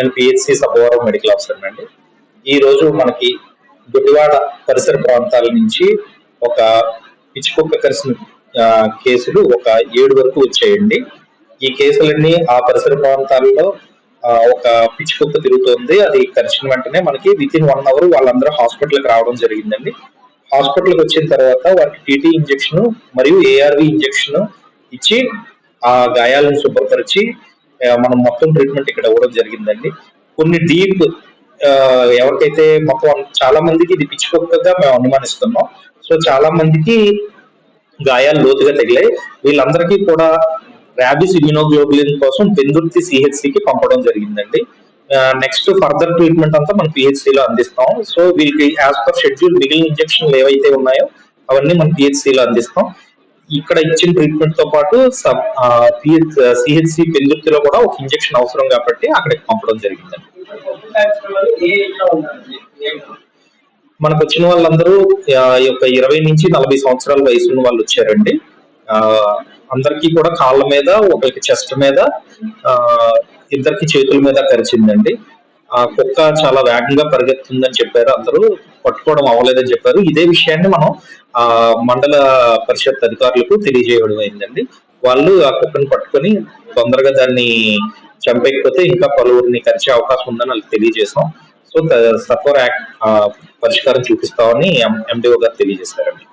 నేను PHC Sabbavaram medical officer అండి. ఈ రోజు మనకి గుడివాడ పరిసర ప్రాంతాల నుంచి ఒక పిచ్చుకుక్క కరిసిన కేసులు ఒక ఏడు వరకు వచ్చాయండి. ఈ కేసులన్నీ ఆ పరిసర ప్రాంతాల్లో ఒక పిచ్చుకుక్క తిరుగుతుంది. అది కరిచిన వెంటనే మనకి విత్ ఇన్ వన్ అవర్ వాళ్ళందరూ హాస్పిటల్కి రావడం జరిగిందండి. హాస్పిటల్కి వచ్చిన తర్వాత వారికి టీటీ ఇంజెక్షన్ మరియు ఏఆర్వి ఇంజెక్షన్ ఇచ్చి ఆ గాయాలను శుభ్రపరిచి మనం మొత్తం ట్రీట్మెంట్ ఇక్కడ ఇవ్వడం జరిగిందండి. కొన్ని డీప్ ఎవరికైతే మొత్తం చాలా మందికి ఇది పిచ్చిపోకగా మేము అనుమానిస్తున్నాం. సో చాలా మందికి గాయాలు లోతుగా తగిలాయి. వీళ్ళందరికీ కూడా ర్యాబిస్ ఇమ్యూనోగ్లోబులిన్ కోసం పెందుర్తి సిహెచ్సికి పంపడం జరిగిందండి. నెక్స్ట్ ఫర్దర్ ట్రీట్మెంట్ అంతా మనం పిహెచ్సిలో అందిస్తాం. సో వీళ్ళకి యాజ్ పర్ షెడ్యూల్ మిగిలిన ఇంజెక్షన్లు ఏవైతే ఉన్నాయో అవన్నీ మనం పిహెచ్సిలో అందిస్తాం. ఇక్కడ ఇచ్చిన ట్రీట్మెంట్తో పాటు సిహెచ్సి పెందుర్తిలో కూడా ఒక ఇంజెక్షన్ అవసరం కాబట్టి అక్కడికి పంపడం జరిగిందండి. మనకు వచ్చిన వాళ్ళందరూ యొక్క ఇరవై నుంచి నలభై సంవత్సరాల వయసు ఉన్న వాళ్ళు వచ్చారండి. అందరికీ కూడా కాళ్ళ మీద ఒకరికి చెస్ట్ మీద ఇద్దరికి చేతుల మీద కరిచిందండి. ఆ కుక్క చాలా వేగంగా పరిగెత్తుందని చెప్పారు. అందరూ పట్టుకోవడం అవ్వలేదని చెప్పారు. ఇదే విషయాన్ని మనం ఆ మండల పరిషత్ అధికారులకు తెలియజేయడం అయిందండి. వాళ్ళు ఆ కుక్కను పట్టుకొని తొందరగా దాన్ని చంపేయకపోతే ఇంకా పలువురిని కరిచే అవకాశం ఉందని వాళ్ళకి తెలియజేసాం. సో సఫర్ సత్వర యాక్ట్ పరిష్కారం చూపిస్తామని ఎండిఓ గారు తెలియజేశారండి.